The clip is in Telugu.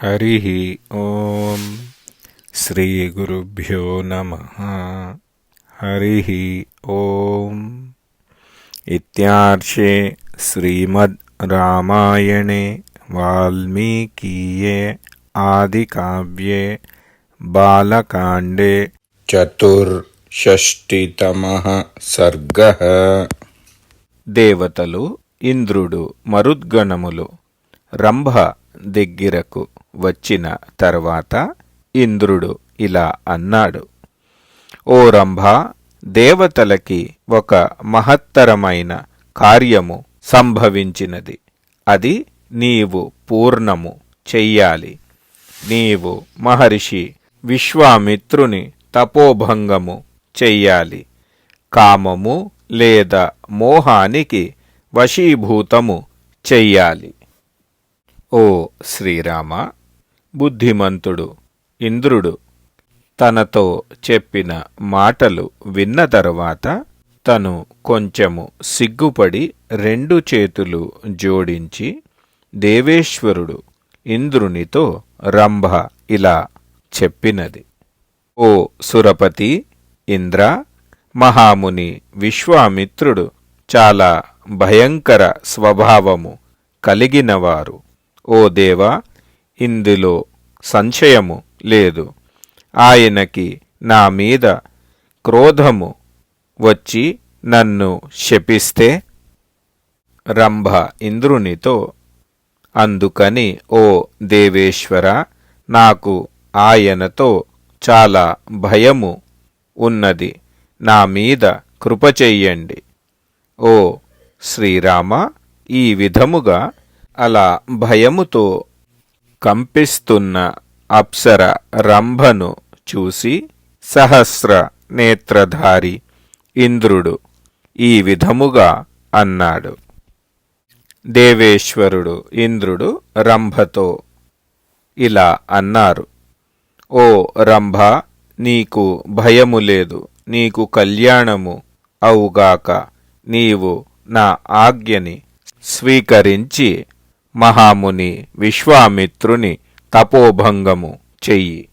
హరి ఓం శ్రీ గురుభ్యో నమ హరి ఓం ఇత్యార్షే శ్రీమద్ రామాయణే వాల్మీకీయే ఆదికావ్యే బాలకాండే చతుర్షష్టితమః సర్గः దేవతలు ఇంద్రుడు మరుద్గణములు రంభ దగ్గిరకు వచ్చిన తర్వాత ఇంద్రుడు ఇలా అన్నాడు ఓ రంభ దేవతలకి ఒక మహత్తరమైన కార్యము సంభవించినది. అది నీవు పూర్ణము చెయ్యాలి. నీవు మహర్షి విశ్వామిత్రుని తపోభంగము చెయ్యాలి. కామము లేదా మోహానికి వశీభూతము చెయ్యాలి. ఓ శ్రీరామ బుద్ధిమంతుడు ఇంద్రుడు. తనతో చెప్పిన మాటలు విన్న తరువాత తను కొంచెము సిగ్గుపడి రెండు చేతులు జోడించి దేవేశ్వరుడు ఇంద్రునితో రంభ ఇలా చెప్పినది. ఓ సురపతి ఇంద్ర మహాముని విశ్వామిత్రుడు చాలా భయంకర స్వభావము కలిగినవారు. ఓ దేవా ఇందులో సంశయము లేదు. ఆయనకి నా మీద క్రోధము వచ్చి నన్ను శపిస్తే? రంభ ఇంద్రునితో అందుకని ఓ దేవేశ్వర నాకు ఆయనతో చాలా భయము ఉన్నది. నా మీద కృప చెయ్యండి. ఓ శ్రీరామ ఈ విధముగా అలా భయముతో కంపిస్తున్న అప్సర రంభను చూసి సహస్ర నేత్రధారి ఇంద్రుడు ఈ విధముగా అన్నాడు. దేవేశ్వరుడు ఇంద్రుడు రంభతో ఇలా అన్నారు. ఓ రంభ నీకు భయము లేదు నీకు కళ్యాణము అవుగాక నీవు నా ఆజ్ఞని స్వీకరించి మహాముని విశ్వామిత్రుని తపోభంగము చెయ్యి.